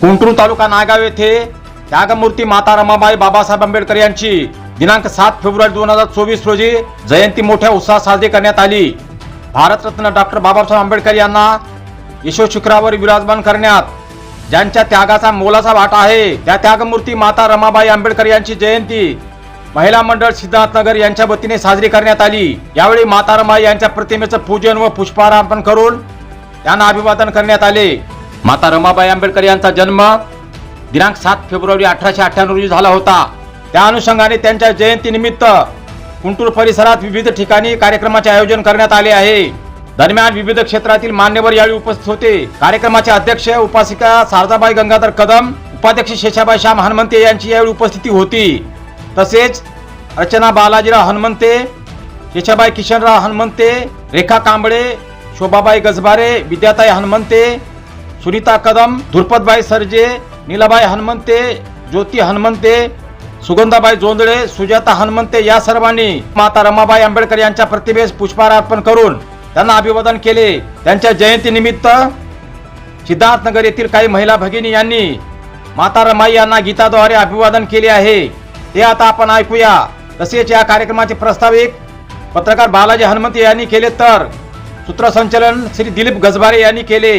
कुंटूर तालुका नायगाव येथे त्यागमूर्ती माता रमाबाई बाबासाहेब आंबेडकर यांची दिनांक सात फेब्रुवारी दोन हजार चोवीस रोजी जयंती मोठ्या उत्साहात साजरी करण्यात आली. भारतरत्न डॉक्टर बाबासाहेब आंबेडकर यांना यशोशिखरावर विराजमान करण्यात ज्यांच्या त्यागाचा मोलाचा वाटा आहे त्या त्यागमूर्ती माता रमाबाई आंबेडकर यांची जयंती महिला मंडळ सिद्धार्थनगर यांच्या वतीने साजरी करण्यात आली. यावेळी माता रमाई यांच्या प्रतिमेचं पूजन व पुष्पहार अर्पण करून त्यांना अभिवादन करण्यात आले. माता रमाबाई आंबेडकर यांचा जन्म दिनांक सात फेब्रुवारी अठराशे अठ्ठ्याण्णव रोजी झाला होता. त्या अनुषंगाने त्यांच्या जयंतीनिमित्त कुंटूर परिसरात विविध ठिकाणी कार्यक्रमाचे आयोजन करण्यात आले आहे. दरम्यान विविध क्षेत्रातील मान्यवर यावेळी उपस्थित होते. कार्यक्रमाचे अध्यक्ष उपासिका शारदाबाई गंगाधर कदम उपाध्यक्ष शेषाबाई श्याम हनुमंते यांची यावेळी उपस्थिती होती. तसेच अर्चना बालाजीराव हनुमंते शेषाबाई किशनराव हनुमंते रेखा कांबळे शोभाबाई गजबारे विद्याताई हनुमंते सुनीता कदम धुरपतबाई सरजे नीलाबाई हनुमंते ज्योती हनुमंते सुगंधाबाई जोंधळे सुजाता हनुमंते या सर्वांनी माता रमाबाई आंबेडकर यांच्या प्रतिमेस पुष्पहार अर्पण करून त्यांना अभिवादन केले. त्यांच्या जयंतीनिमित्त सिद्धार्थनगर येथील काही महिला भगिनी यांनी माता रमाई यांना गीताद्वारे अभिवादन केले आहे. ते आता आपण ऐकूया. तसेच या कार्यक्रमाचे प्रस्ताविक पत्रकार बालाजी हनुमंत यांनी केले तर सूत्रसंचलन श्री दिलीप गजबारे यांनी केले.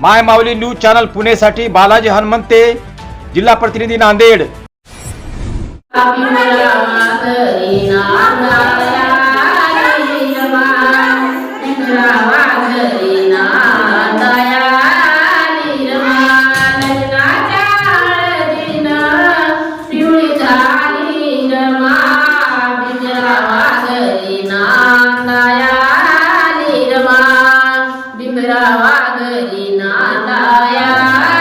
माय माऊली न्यूज चॅनल पुणेसाठी बालाजी हनुमंते जिल्हा प्रतिनिधी नांदेड. वागरी नांदाया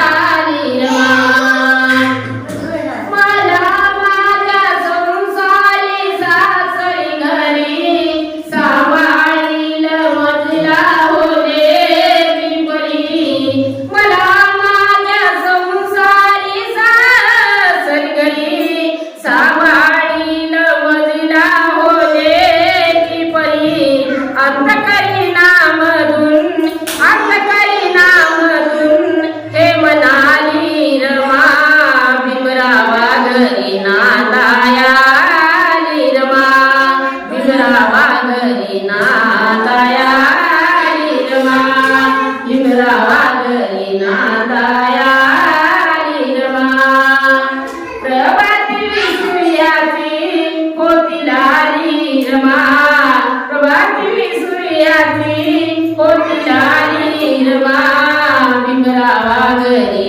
सूर्याची होती लाली रमा भीमरावा घरी